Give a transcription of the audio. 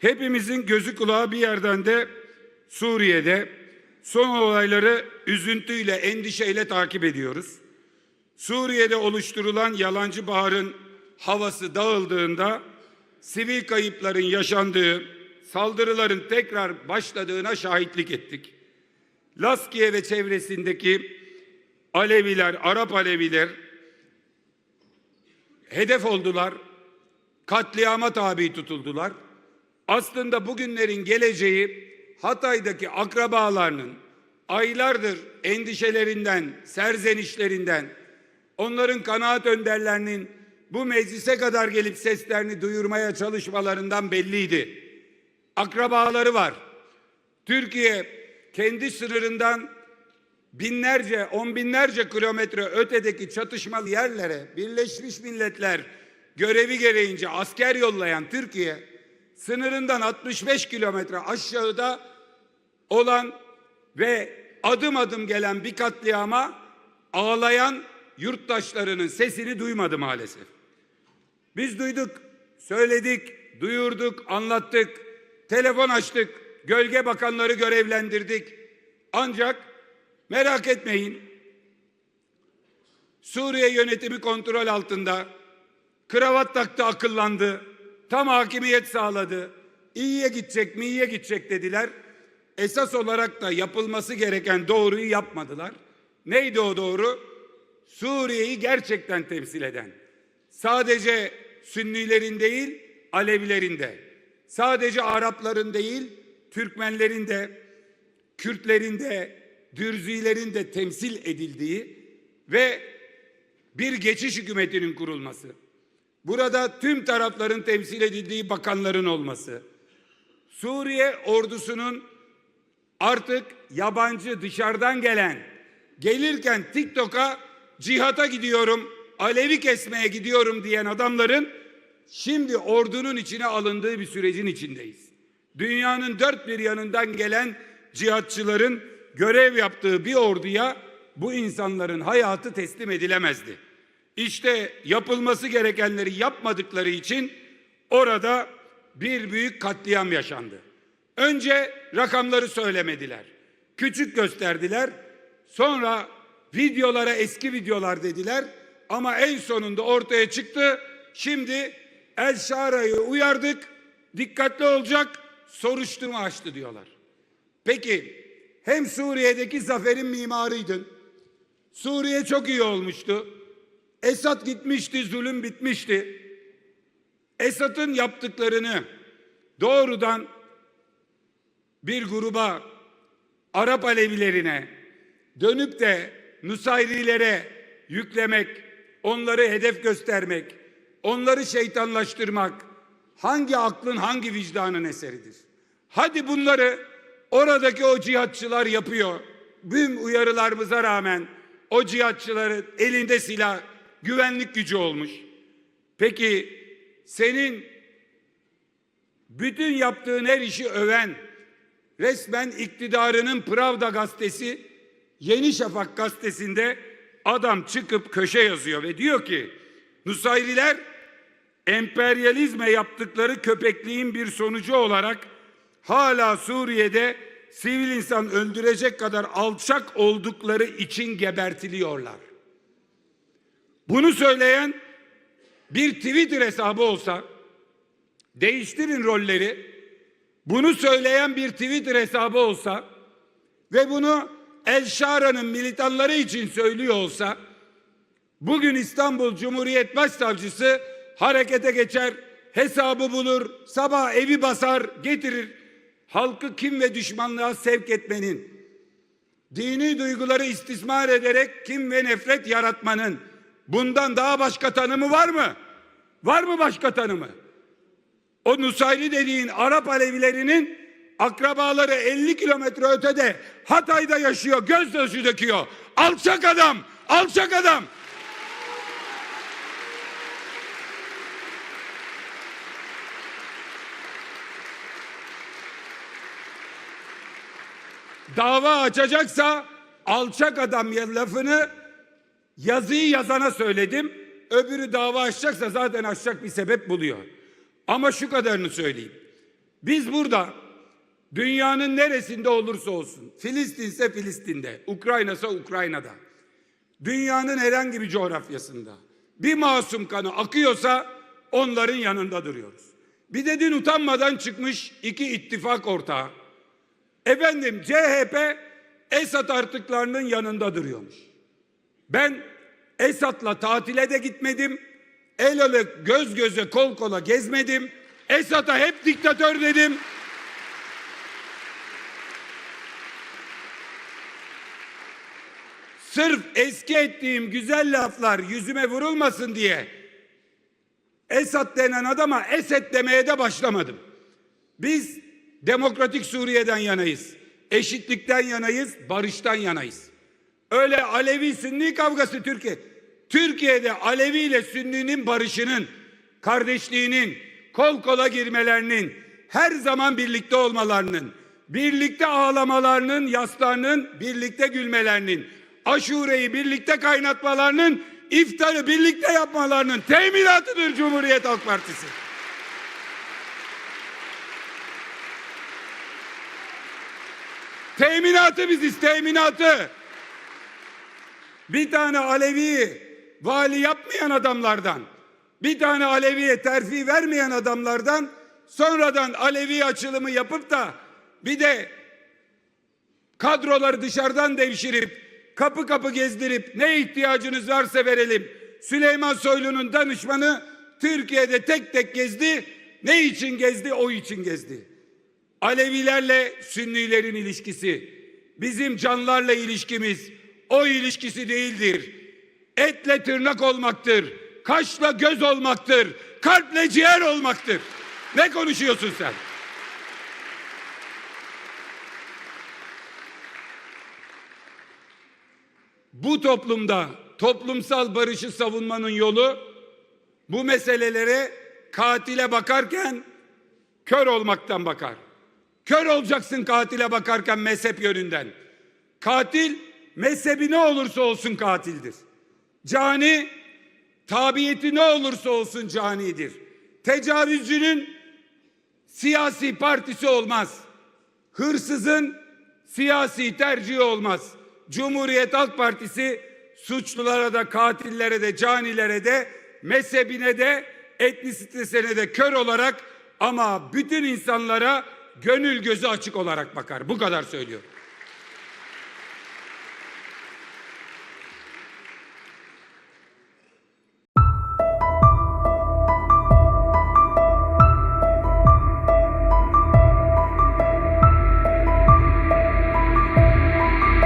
Hepimizin gözü kulağı bir yerden de Suriye'de son olayları üzüntüyle, endişeyle takip ediyoruz. Suriye'de oluşturulan yalancı baharın havası dağıldığında sivil kayıpların yaşandığı, saldırıların tekrar başladığına şahitlik ettik. Laskiye ve çevresindeki Aleviler, Arap Aleviler hedef oldular. Katliama tabi tutuldular. Aslında bugünlerin geleceği Hatay'daki akrabalarının aylardır endişelerinden, serzenişlerinden, onların kanaat önderlerinin bu meclise kadar gelip seslerini duyurmaya çalışmalarından belliydi. Akrabaları var. Türkiye kendi sınırından binlerce, on binlerce kilometre ötedeki çatışmalı yerlere Birleşmiş Milletler görevi gereğince asker yollayan Türkiye, sınırından 65 kilometre aşağıda olan ve adım adım gelen bir katliama ağlayan yurttaşlarının sesini duymadı maalesef. Biz duyduk, söyledik, duyurduk, anlattık, telefon açtık, gölge bakanları görevlendirdik. Ancak merak etmeyin, Suriye yönetimi kontrol altında, kravat taktı akıllandı, tam hakimiyet sağladı, iyiye gidecek mi iyiye gidecek dediler. Esas olarak da yapılması gereken doğruyu yapmadılar. Neydi o doğru? Suriye'yi gerçekten temsil eden, sadece Sünnilerin değil, Alevilerin de, sadece Arapların değil, Türkmenlerin de, Kürtlerin de, Dürzilerin de temsil edildiği ve bir geçiş hükümetinin kurulması. Burada tüm tarafların temsil edildiği bakanların olması. Suriye ordusunun artık yabancı dışarıdan gelen gelirken TikTok'a cihata gidiyorum, Alevi kesmeye gidiyorum diyen adamların şimdi ordunun içine alındığı bir sürecin içindeyiz. Dünyanın dört bir yanından gelen cihatçıların görev yaptığı bir orduya bu insanların hayatı teslim edilemezdi. İşte yapılması gerekenleri yapmadıkları için orada bir büyük katliam yaşandı. Önce rakamları söylemediler. Küçük gösterdiler. Sonra videolara eski videolar dediler. Ama en sonunda ortaya çıktı. Şimdi El Şara'yı uyardık. Dikkatli olacak. Soruşturma açtı diyorlar. Peki hem Suriye'deki zaferin mimarıydın. Suriye çok iyi olmuştu. Esad gitmişti, zulüm bitmişti. Esad'ın yaptıklarını doğrudan bir gruba Arap Alevilerine dönüp de Nusayrilere yüklemek, onları hedef göstermek, onları şeytanlaştırmak hangi aklın hangi vicdanın eseridir? Hadi bunları oradaki o cihatçılar yapıyor. Tüm uyarılarımıza rağmen o cihatçıların elinde silah, güvenlik gücü olmuş. Peki senin bütün yaptığın her işi öven, resmen iktidarının Pravda gazetesi, Yeni Şafak gazetesinde adam çıkıp köşe yazıyor ve diyor ki Nusayriler emperyalizme yaptıkları köpekliğin bir sonucu olarak hala Suriye'de sivil insan öldürecek kadar alçak oldukları için gebertiliyorlar. Bunu söyleyen bir Twitter hesabı olsa değiştirin rolleri. Bunu söyleyen bir Twitter hesabı olsa ve bunu El Şara'nın militanları için söylüyor olsa bugün İstanbul Cumhuriyet Başsavcısı harekete geçer, hesabı bulur, sabah evi basar, getirir. Halkı kim ve düşmanlığa sevk etmenin, dini duyguları istismar ederek kim ve nefret yaratmanın bundan daha başka tanımı var mı? Var mı başka tanımı? O Nusayri dediğin Arap Alevilerinin akrabaları 50 kilometre ötede Hatay'da yaşıyor, gözyaşı döküyor. Alçak adam, alçak adam. Dava açacaksa alçak adam lafını yazıyı yazana söyledim. Öbürü dava açacaksa zaten açacak bir sebep buluyor. Ama şu kadarını söyleyeyim. Biz burada dünyanın neresinde olursa olsun, Filistinse Filistin'de, Ukrayna'sa Ukrayna'da, dünyanın herhangi bir coğrafyasında bir masum kanı akıyorsa onların yanında duruyoruz. Bir de dün utanmadan çıkmış iki ittifak ortağı. Efendim CHP Esad artıklarının yanında duruyormuş. Ben Esad'la tatile de gitmedim. El ele göz göze kol kola gezmedim. Esad'a hep diktatör dedim. Sırf eski ettiğim güzel laflar yüzüme vurulmasın diye Esad denen adama Esed demeye de başlamadım. Biz demokratik Suriye'den yanayız. Eşitlikten yanayız, barıştan yanayız. Öyle Alevi Sünni kavgası Türkiye. Türkiye'de Alevi ile Sünni'nin barışının, kardeşliğinin, kol kola girmelerinin, her zaman birlikte olmalarının, birlikte ağlamalarının, yaslarının, birlikte gülmelerinin, aşureyi birlikte kaynatmalarının, iftarı birlikte yapmalarının teminatıdır Cumhuriyet Halk Partisi. Teminatı biziz, teminatı. Bir tane Alevi vali yapmayan adamlardan, bir tane Alevi'ye terfi vermeyen adamlardan sonradan Alevi açılımı yapıp da bir de kadroları dışarıdan devşirip kapı kapı gezdirip ne ihtiyacınız varsa verelim. Süleyman Soylu'nun danışmanı Türkiye'de tek tek gezdi. Ne için gezdi? O için gezdi. Alevilerle Sünnilerin ilişkisi, bizim canlarla ilişkimiz o ilişkisi değildir. Etle tırnak olmaktır, kaşla göz olmaktır, kalple ciğer olmaktır. Ne konuşuyorsun sen? Bu toplumda toplumsal barışı savunmanın yolu bu meselelere katile bakarken kör olmaktan bakar. Kör olacaksın katile bakarken mezhep yönünden. Katil mezhebi ne olursa olsun katildir. Cani tabiyeti ne olursa olsun canidir. Tecavüzcünün siyasi partisi olmaz. Hırsızın siyasi tercihi olmaz. Cumhuriyet Halk Partisi suçlulara da katillere de canilere de mezhebine de etnisitesine de kör olarak ama bütün insanlara gönül gözü açık olarak bakar. Bu kadar söylüyorum.